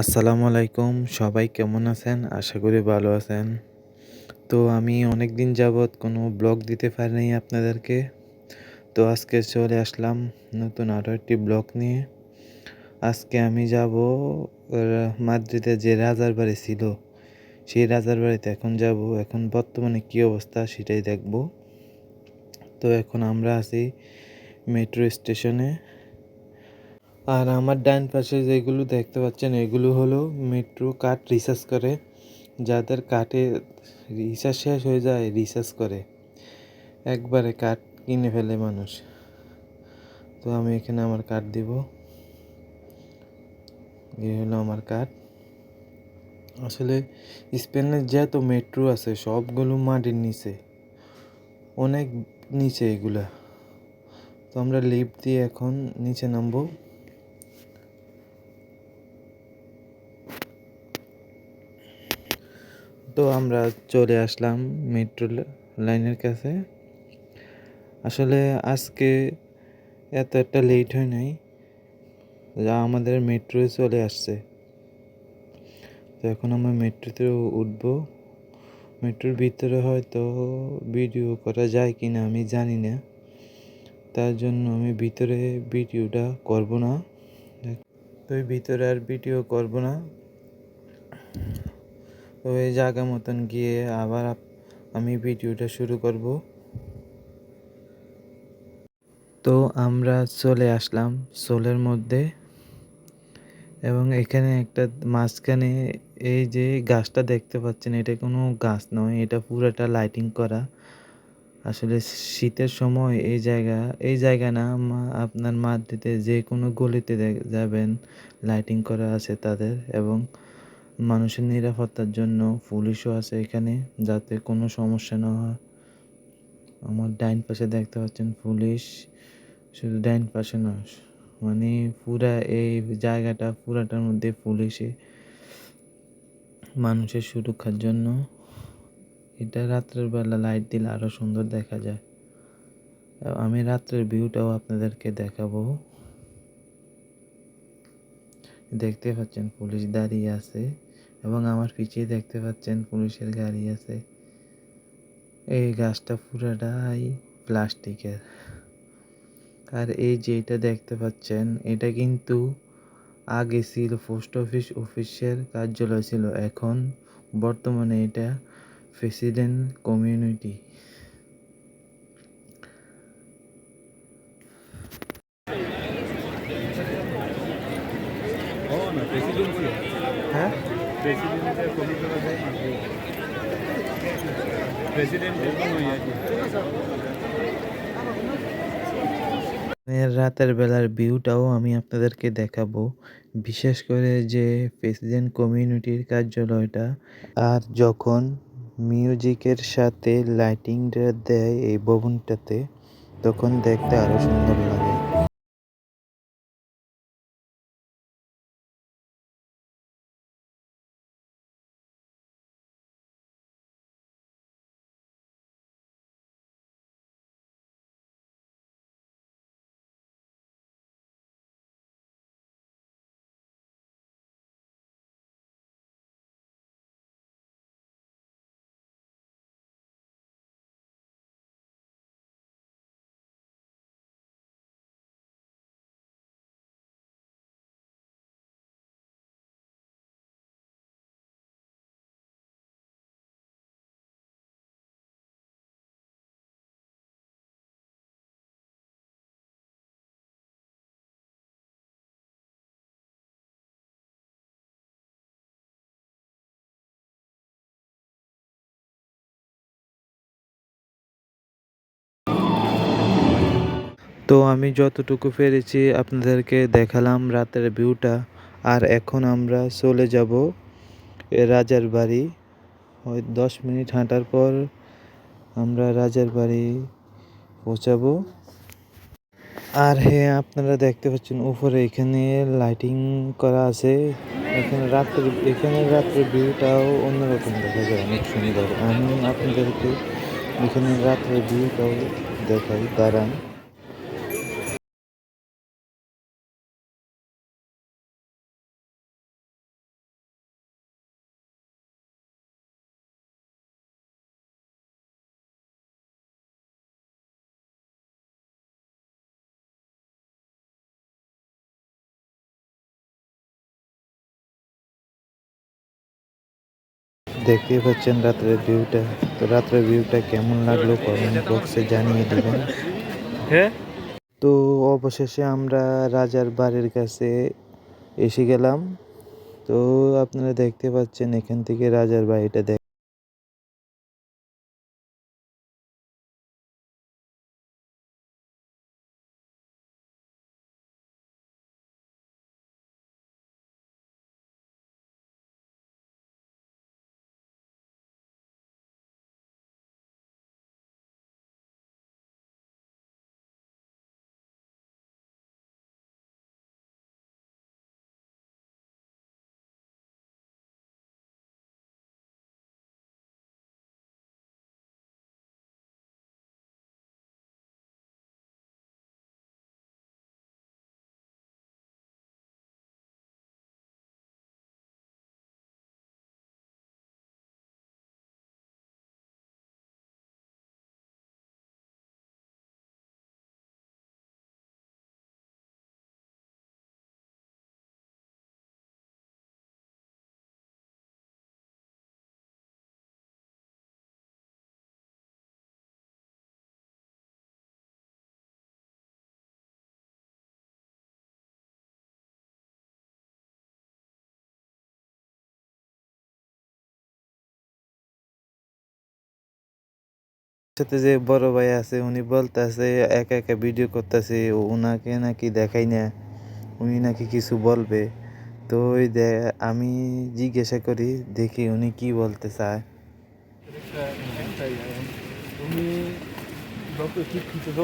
আসসালামু আলাইকুম। সবাই কেমন আছেন? আশা করি ভালো আছেন। তো আমি অনেক দিন যাবৎ কোনো ব্লগ দিতে পারিনি আপনাদেরকে। তো আজকে চলে আসলাম নতুন আরও একটি ব্লগ নিয়ে। আজকে আমি যাব মাদ্রিদে যে রাজার বাড়ি ছিল, সেই রাজার বাড়িতে এখন যাব। এখন বর্তমানে কী অবস্থা সেটাই দেখব। তো এখন আমরা আছি মেট্রো স্টেশনে। আর আমার ডান পাশে যেগুলো দেখতে পাচ্ছেন, এগুলো হলো মেট্রো কার্ড রিচার্জ করে। যাদের কার্ডে রিচার্জ শেষ হয়ে যায় রিচার্জ করে। একবারে কার্ড কিনে ফেলে মানুষ। তো আমি এখানে আমার কার্ড দিব। এই হলো আমার কার্ড আসলে স্পেনের যেহেতু মেট্রো আছে, সবগুলো মাটির নিচে। অনেক নিচে এগুলা। তো আমরা লিফট দিয়ে এখন নিচে নামবো। তো আমরা চলে আসলাম মেট্রো লাইনের কাছে। আসলে আজকে এত একটা লেট হয় নাই, যা আমাদের মেট্রো চলে আসছে। তো এখন আমরা মেট্রোতে উঠব। মেট্রোর ভিতরে হয়তো ভিডিও করা যায় কি না আমি জানি না। তার জন্য আমি ভিতরে ভিডিওটা করব না। তো ভিতরে আর ভিডিও করব না। তো এই জায়গা মতন গিয়ে আবার আমি ভিডিওটা শুরু করব। তো আমরা চলে আসলাম সোলের মধ্যে এবং এখানে একটা মাঝখানে এই যে গাছটা দেখতে পাচ্ছেন, এটা কোনো গাছ নয়, এটা পুরোটা লাইটিং করা। আসলে শীতের সময় এই জায়গা এই জায়গা না আপনার মাদ্রিদে যে কোনো গলিতে যাবেন লাইটিং করা আছে তাদের এবং মানুষের নিরাপত্তার জন্য পুলিশও আছে এখানে, যাতে কোনো সমস্যা না হয়। আমার ডাইন পাশে দেখতে পাচ্ছেন পুলিশ, শুধু ডাইন পাশে না মানে পুরা এই জায়গাটা পুরাটার মধ্যে পুলিশে মানুষের সুরক্ষার জন্য। এটা রাত্রের বেলা লাইট দিলে আরও সুন্দর দেখা যায়। আমি রাত্রের ভিউটাও আপনাদেরকে দেখাবো। দেখতে পাচ্ছেন পুলিশ দাঁড়িয়ে আছে। এবং আমার পিছিয়ে দেখতে পাচ্ছেন পুলিশের গাড়ি আছে। এই গাছটা পুরাটাই প্লাস্টিকের। আর এই যেটা দেখতে পাচ্ছেন, এটা কিন্তু আগে ছিল পোস্ট অফিস, অফিসের কার্যালয় ছিল। এখন বর্তমানে এটা প্রেসিডেন্ট কমিউনিটি। হ্যাঁ রাতের বেলার ভিউটাও আমি আপনাদেরকে দেখাবো। বিশেষ করে যে প্রেসিডেন্ট কমিউনিটির কার্যালয়টা, আর যখন মিউজিকের সাথে লাইটিংটা দেয় এই ভবনটাতে, তখন দেখতে আরও সুন্দর লাগে। তো আমি যতটুকু পেরেছি আপনাদেরকে দেখালাম রাতের ভিউটা। আর এখন আমরা চলে যাব রাজার বাড়ি। ওই দশ মিনিট হাঁটার পর আমরা রাজার বাড়ি পৌঁছাবো। আর হ্যাঁ আপনারা দেখতে পাচ্ছেন উপরে এখানে লাইটিং করা আছে। এখানে রাত্রে, এখানে রাত্রের ভিউটাও অন্যরকম দেখা যায়। অনেক সুন্দর। আমি আপনাদেরকে এখানে রাত্রের ভিউটাও দেখাই, দাঁড়ান। দেখতেই পাচ্ছেন রাত্রের ভিউটা। তো রাত্রের ভিউটা কেমন লাগল কমেন্ট বক্সে জানিয়ে দেবেন। হ্যাঁ তো অবশেষে আমরা রাজার বাড়ির কাছে এসে গেলাম। তো আপনারা দেখতে পাচ্ছেন এখান থেকে রাজার বাড়িটা দেখ সাথে যে বড় ভাই আছে উনি বলতেছে একা একা ভিডিও করতেছে ওনাকে নাকি দেখাই না উনি নাকি কিছু বলবে। তো ওই দে আমি জিজ্ঞাসা করি দেখি উনি কি বলতে চায়।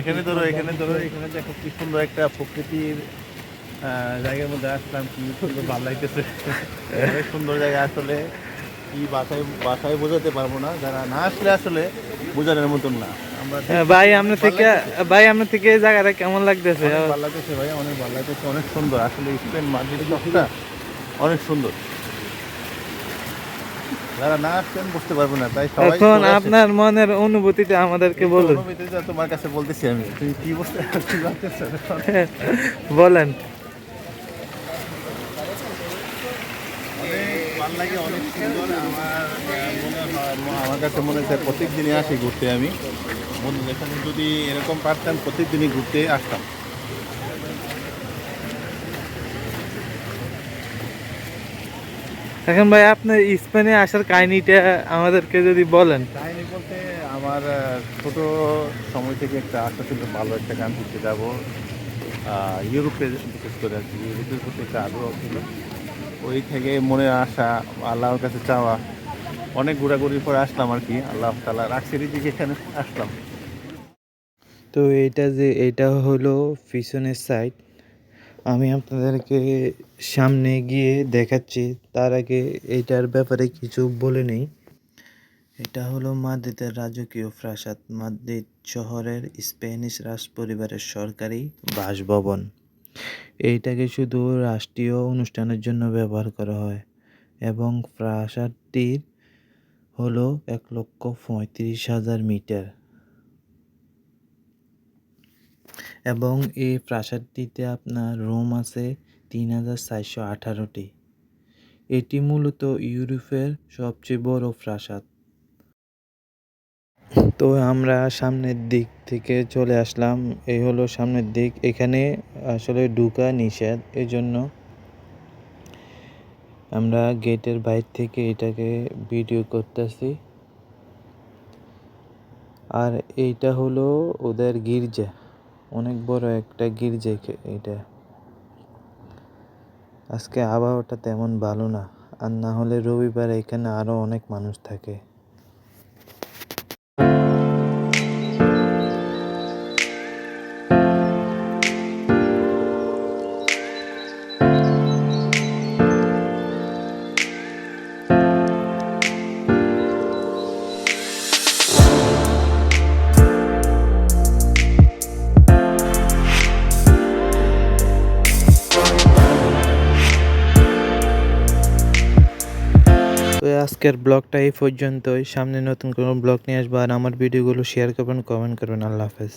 এখানে ধরো এখানে ধরো এখানে দেখো কি সুন্দর একটা প্রকৃতির জায়গার মধ্যে আসলাম কি সুন্দর ভালো লাগতেছে। সুন্দর জায়গা আসলে। কি বাসায় বাসায় বোঝাতে পারব না। যারা না আসলে আসলে বোঝানোর মতন না। হ্যাঁ, ভাই আপনার থেকে ভাই আপনার থেকে এই জায়গাটা কেমন লাগতেছে? ভালো লাগতেছে ভাই অনেক ভালো লাগতেছে অনেক সুন্দর। আসলে স্পেন মাদ্রিদ শহরটা অনেক সুন্দর। যারা না আসছেন বুঝতে পারব না তাই সবাই এখন আপনার মনের অনুভূতিটা আমাদেরকে বলুন। অনুভূতিটা তোমার কাছে বলতেছি আমি। তুমি কি বুঝতে ভাবতেছো? বলেন অনেক ভালো লাগে অনেক সুন্দর আমার মনে হয় কাছে মনে হচ্ছে প্রত্যেক দিনই আসি ঘুরতে আমি। বন্ধু এখানে যদি এরকম পারতাম প্রত্যেক দিনই ঘুরতে আসতাম। এখন ভাই আপনার স্পেনে আসার কাহিনিটা আমাদেরকে যদি বলেন। কাহিনী বলতে আমার ছোট সময় থেকে একটা আশা ছিল ভালো একটা কান্ট্রিতে যাব। ইউরোপে বিশেষ করে আর কি ইউরোপের প্রতি একটা আগ্রহ ছিল। ওই থেকে মনে আসা, আল্লাহর কাছে চাওয়া, অনেক ঘোরাঘুরির পরে আসলাম আর কি, আল্লাহ তালা রাখছে দিকে এখানে আসলাম। তো এইটা যে, এটা হলো পিছনের সাইড আমি আপনাদেরকে সামনে গিয়ে দেখাচ্ছি, তার আগে এটার ব্যাপারে কিছু বলে নেই। এটা হলো মাদ্রিদের রাজকীয় প্রাসাদ। মাদ্রিদ শহরের স্প্যানিশ রাজ পরিবারের সরকারি বাসভবন। এইটাকে শুধু রাষ্ট্রীয় অনুষ্ঠানের জন্য ব্যবহার করা হয় এবং প্রাসাদটির হলো এক লক্ষ পঁয়ত্রিশ হাজার মিটার। এবং এই প্রাসাদটিতে আপনার রুম আছে তিন হাজার চারশো আঠারোটি। এটি মূলত ইউরোপের সবচেয়ে বড় প্রাসাদ। তো আমরা সামনের দিক থেকে চলে আসলাম। এই হলো সামনের দিক। এখানে আসলে ঢুকা নিষেধ। এই জন্য আমরা গেটের বাইর থেকে এটাকে ভিডিও করতেছি। আর এইটা হলো ওদের গির্জা। অনেক বড় একটা গির্জা এটা। আজকে আবহাওয়াটা তেমন ভালো না। আর না হলে রবিবার এখানে আরও অনেক মানুষ থাকে। আজকের ব্লগটা এই পর্যন্তই। সামনে নতুন কোনো ব্লগ নিয়ে আসব আর আমার ভিডিওগুলো শেয়ার করবেন কমেন্ট করবেন। আল্লাহ হাফেজ।